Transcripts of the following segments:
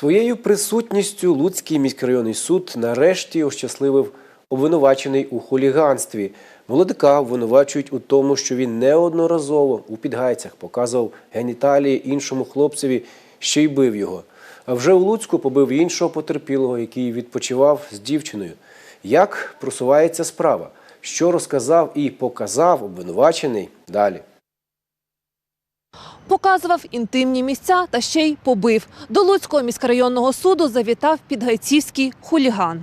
Своєю присутністю Луцький міськрайонний суд нарешті ощасливив обвинувачений у хуліганстві. Молодика обвинувачують у тому, що він неодноразово у підгайцях показував геніталії іншому хлопцеві, ще й бив його. А вже у Луцьку побив іншого потерпілого, який відпочивав з дівчиною. Як просувається справа? Що розказав і показав обвинувачений далі? Показував інтимні місця та ще й побив. До Луцького міськрайонного суду завітав підгайцівський хуліган.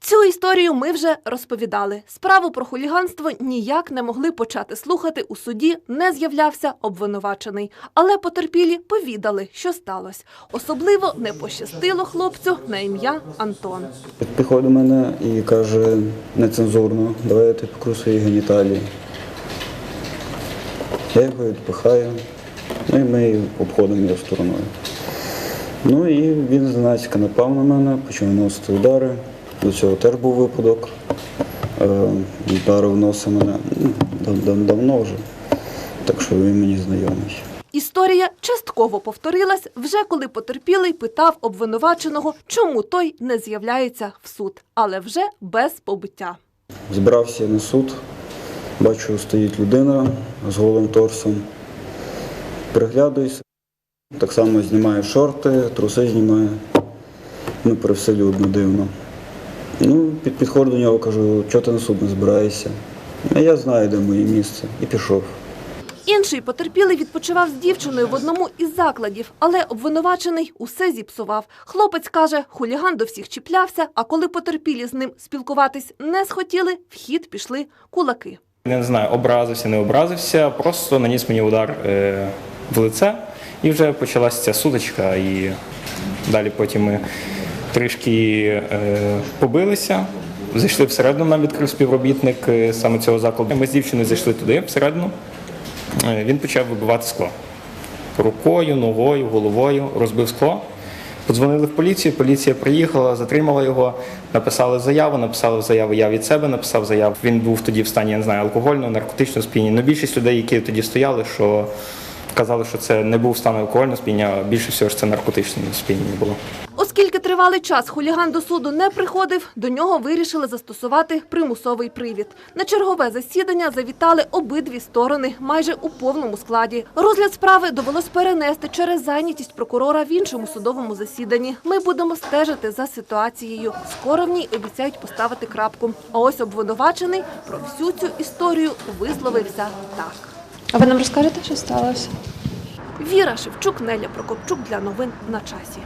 Цю історію ми вже розповідали. Справу про хуліганство ніяк не могли почати слухати у суді. Не з'являвся обвинувачений. Але потерпілі повідали, що сталося. Особливо не пощастило хлопцю на ім'я Антон. Підходить до мене і каже нецензурно, давай я тобі покру свої геніталії. Я його відпихаю, ну і ми обходимо його стороною. Ну і він зненацька напав на мене, почав наносити удари. До цього теж був випадок. Е, Ударив носа мене ну, дав- дав- давно вже, так що він мені знайомий. Історія частково повторилась вже коли потерпілий питав обвинуваченого, чому той не з'являється в суд, але вже без побиття. Збирався на суд, бачу, стоїть людина з голим торсом. Приглядуюся, так само знімаю шорти, труси знімаю. Ну, привселюдно дивно. Ну, під, підходжу до нього, кажу, чого ти на суд не збираєшся? А я знаю, де моє місце. І пішов. Інший потерпілий відпочивав з дівчиною в одному із закладів, але обвинувачений усе зіпсував. Хлопець каже, хуліган до всіх чіплявся, а коли потерпілі з ним спілкуватись не схотіли, в хід пішли кулаки. Не знаю, образився, не образився, просто наніс мені удар е, в лице, і вже почалася ця сутичка. І далі потім ми трішки е, побилися. Зайшли всередину, нам відкрив співробітник е, саме цього закладу. Ми з дівчиною зайшли туди, всередину. Е, він почав вибивати скло. Рукою, ногою, головою розбив скло. Подзвонили в поліцію, поліція приїхала, затримала його, написали заяву, написали заяву, я від себе написав заяву. Він був тоді в стані, я не знаю, алкогольного, наркотичного сп'яніння. Ну, більшість людей, які тоді стояли, що казали, що це не був стан алкогольного сп'яніння, а більше всього ж це наркотичне сп'яніння було. Оскільки тривалий час хуліган до суду не приходив, до нього вирішили застосувати примусовий привід. На чергове засідання завітали обидві сторони майже у повному складі. Розгляд справи довелось перенести через зайнятість прокурора в іншому судовому засіданні. Ми будемо стежити за ситуацією. Скоро в ній обіцяють поставити крапку. А ось обвинувачений про всю цю історію висловився так. А ви нам розкажете, що сталося? Віра Шевчук, Неля Прокопчук для новин на часі.